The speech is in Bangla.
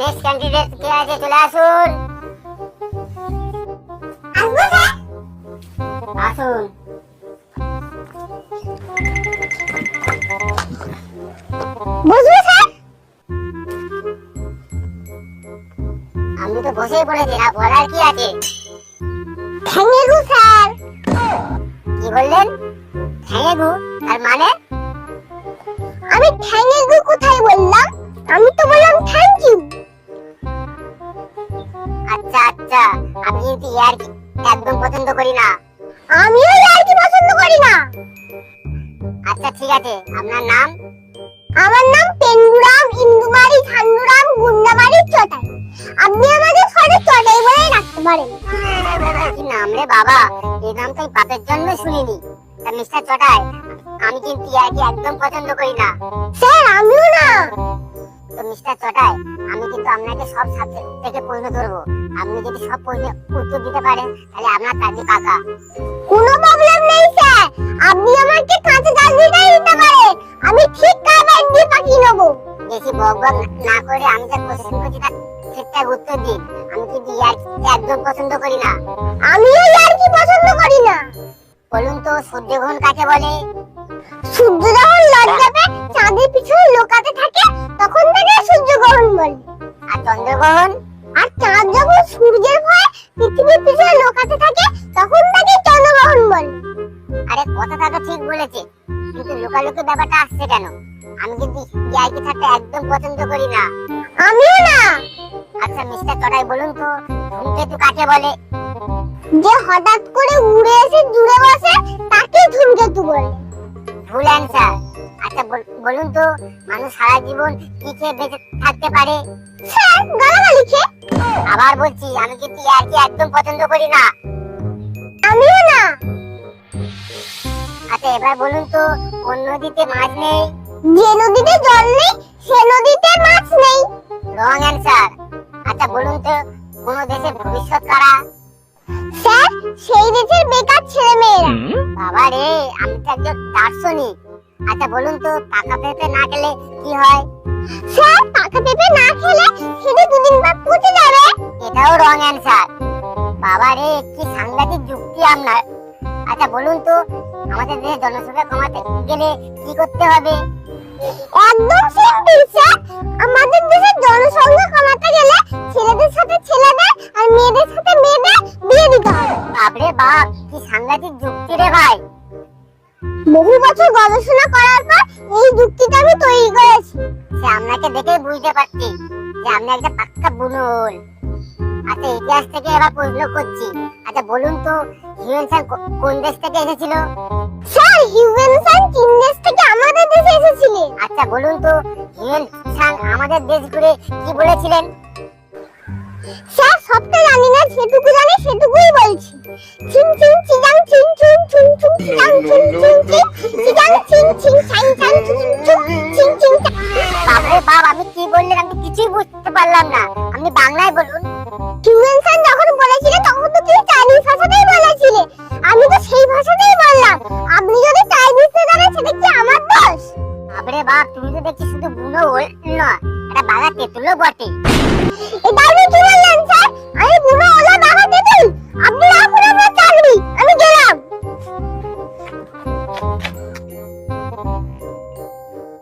নেক্সট ক্যান্ডিডেট কে আছে? চলে আসুন। আসুন। বুঝবে স্যার? আমি তো বসেই পড়েছি না বলার কি আছে? Thank you sir. কি বললেন? হ্যাঁ গু তার মানে? আমি ঠ্যাঙেগু কোথায় বললাম? আমি তো কিন্তু ইয়ার একদম পছন্দ করি না। আমিও আর কি পছন্দ করি না। আচ্ছা ঠিক আছে। আপনার নাম? আমার নাম পেন্ডুরাম ইন্দুমারি ঝান্ডুরাম গুন্ডামারি চটাই। আপনি আমাকে সরে চটাই বলে রাখতে পারেন। কি নাম রে বাবা? এই নাম তো বাপের জন্য শুনিনি। তা মিস্টার চটাই আমি কিন্তু ইয়ারকি একদম পছন্দ করি না। স্যার আমিও না। তো মিস্টার চটাই আমি কিন্তু আপনাকে সব সাবজেক্ট থেকে প্রশ্ন ধরবো। আপনি যদি সব প্রশ্নের উত্তর দিতে পারেন তাহলে আপনার কাজে কাকা কোনো প্রবলেম নেই স্যার। আপনি আমাকে কাঁচা দিতেই দিতে পারেন আমি ঠিক কারবার দিয়ে পাঠিয়ে নেব। বেশি বক বক না করে আমি যা কোশ্চেন করছি তার ঠিকঠাক উত্তর দিন। আমি কিন্তু একদম পছন্দ করি না। আমিও আর পছন্দ করি না। বলুন তো সূর্যগ্রহণ কাকে বলে? সূর্য যখন আর আর চাঁদ যখন সূর্যের ভয়ে পৃথিবীর পিছনে লোকাতে থাকে তখন তাকে চন্দ্রগ্রহণ বলে। আরে কথাটা তো ঠিক বলেছে কিন্তু লোকালোকি ব্যাপারটা আসছে কেন? আমি কিন্তু ইয়ারকি থাকতে একদম পছন্দ করি না। আমিও না। আচ্ছা মিস্টার চটাই বলুন তো ধূমকেতু কাকে বলে? যে হঠাৎ করে উড়ে এসে জুড়ে বসে তাকে ধূমকেতু বলে। ভুল অ্যান্সার আচ্ছা বলুন তো মানুষ সারা জীবন কি খেয়ে বেঁচে থাকতে পারে? স্যার গালাগালি খেয়ে? আবার বলছি আমি কিন্তু ইয়ারকি একদম পছন্দ করি না? আমিও না। আচ্ছা এবার বলুন তো কোন নদীতে মাছ নেই? যে নদীতে জল নেই সে নদীতে মাছ নেই। Wrong answer. আচ্ছা বলুন তো কোন দেশের ভবিষ্যৎ কারা? স্যার সেই দেশের বেকার ছেলে মেয়েরা বাবা রে আমি তো একজন দার্শনিক। আচ্ছা বলুন তো পাকা পেঁপে না খেলে কি হয়? স্যার পাকা পেঁপে না খেলে সেটা দুদিন পর পচে যাবে। এটাও রং অ্যান্সার বাবা রে কি সাংঘাতিক যুক্তি আপনার। আচ্ছা বলুন তো আমাদের দেশে জনসংখ্যা কমাতে গেলে কি করতে হবে? একদম সিম্পল স্যার। আমাদের দেশের জনসংখ্যা কমাতে গেলে ছেলেদের সাথে ছেলেদের আর মেয়েদের সাথে মেয়েদের বিয়ে দিতে হবে। বাপরে বাপ কি সাংঘাতিক যুক্তি রে ভাই। বহু বছর গবেষণা করার পর এই যুক্তিটা আমি তৈরি করেছি। সে আপনাকে দেখেই বুঝতে পারছি যে আপনি একটা পাক্কা বুনুল। আচ্ছা ইতিহাস থেকে এবার প্রশ্ন করছি। আচ্ছা বলুন তো হিউম্যান কোন দেশ থেকে এসেছিল? স্যার হিউম্যানসান চীন দেশ থেকে আমাদের দেশে এসেছিলেন। আচ্ছা বলুন তো হিউম্যান আমাদের দেশ ঘুরে কি বলেছিলেন? স্যার সবটা জানি না সেটুকু জানি সেটুকুই বলছি। চিং চিং চিজাং বাপরে বাপ আমি কি বললেন? আমি কিছুই বুঝতে পারলাম না। আপনি বাংলায় বলুন। হিউম্যানসান যখন বলেছিলেন তখন তো তুমি চাইনিজ ভাষাতেই বলেছিলে আমি তো সেই ভাষাতেই বললাম। আপনি যদি চাইনিজে জানেন সেটা কি আমার দোষ? বাপরে বাপ তুমি তো দেখছি শুধু বুনো ওল নয় এটা বাঘা তেঁতুলও বটে। এটা আপনি কি বললেন স্যার? আমি বুনো